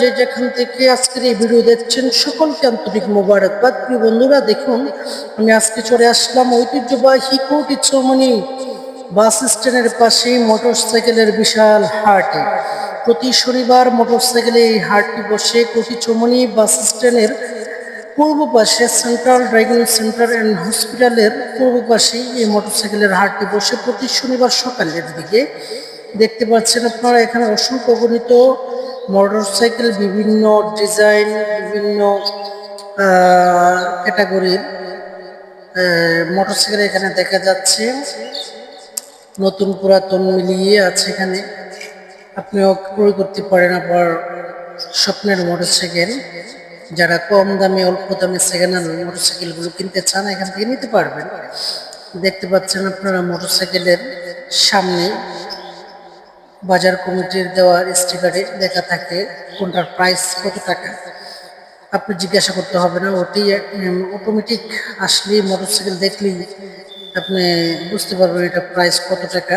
যে যেখান থেকে আজকের দেখছেন আন্তরিক বন্ধুরা, দেখুন, আমি আজকে চলে আসলাম ঐতিহ্যবাহী বাস স্ট্যান্ডের মোটরসাইকেলের বিশাল হাটে। প্রতি শনিবার মোটরসাইকেলে এই হাটটি বসে কোটি চৌমনি বাস স্ট্যান্ডের পূর্ব পাশে সেন্ট্রাল ড্রাইভিং সেন্টার অ্যান্ড হসপিটালের পূর্ব পাশে এই মোটরসাইকেলের হাটটি বসে। প্রতি শনিবার সকালের দিকে দেখতে পাচ্ছেন আপনারা, এখানে অসংখ্য গণিত মোটরসাইকেল, বিভিন্ন ডিজাইন, বিভিন্ন ক্যাটাগরির মোটরসাইকেল এখানে দেখা যাচ্ছে। নতুন পুরাতন মিলিয়ে আছে এখানে। আপনিও ক্রয় করতে পারেন আবার স্বপ্নের মোটরসাইকেল। যারা কম দামে, অল্প দামে সেকেন্ড হ্যান্ড মোটরসাইকেলগুলো কিনতে চান, এখান থেকে নিতে পারবেন। দেখতে পাচ্ছেন আপনারা মোটরসাইকেলের সামনে বাজার কমিটির দেওয়ার স্টিকারে লেখা থাকে কোনটার প্রাইস কত টাকা? আপনি জিজ্ঞাসা করতে হবে না, ওটি অটোমেটিক আসলে মোটরসাইকেল দেখলেই আপনি বুঝতে পারবেন এটা প্রাইস কত টাকা।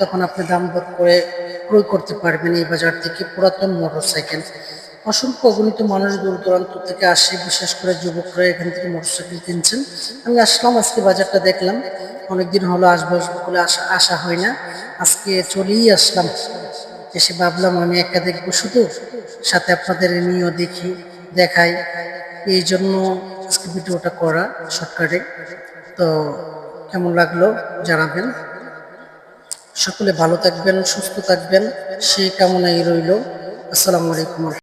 তখন আপনি দাম দর করে ক্রয় করতে পারবেন এই বাজার থেকে পুরাতন মোটরসাইকেল অসংখ্য অগণিত মানুষ দূর দূরান্ত থেকে আসে, বিশেষ করে যুবকরা এখান থেকে মোটরসাইকেল কিনছেন। আমি আসলাম, আজকে বাজারটা দেখলাম। অনেকদিন হলো আসব বলে আসা আসা হয় না। আজকে চলেই আসলাম। এসে ভাবলাম আমি একটা দেখব শুধু। সাথে আপনাদের নিয়েও দেখি, দেখাই। এই জন্য আজকে ভিডিওটা করা শর্টকাটে তো কেমন লাগল জানাবেন। সকলে ভালো থাকবেন, সুস্থ থাকবেন। সেই কামনাই রইল। আসসালামু আলাইকুম।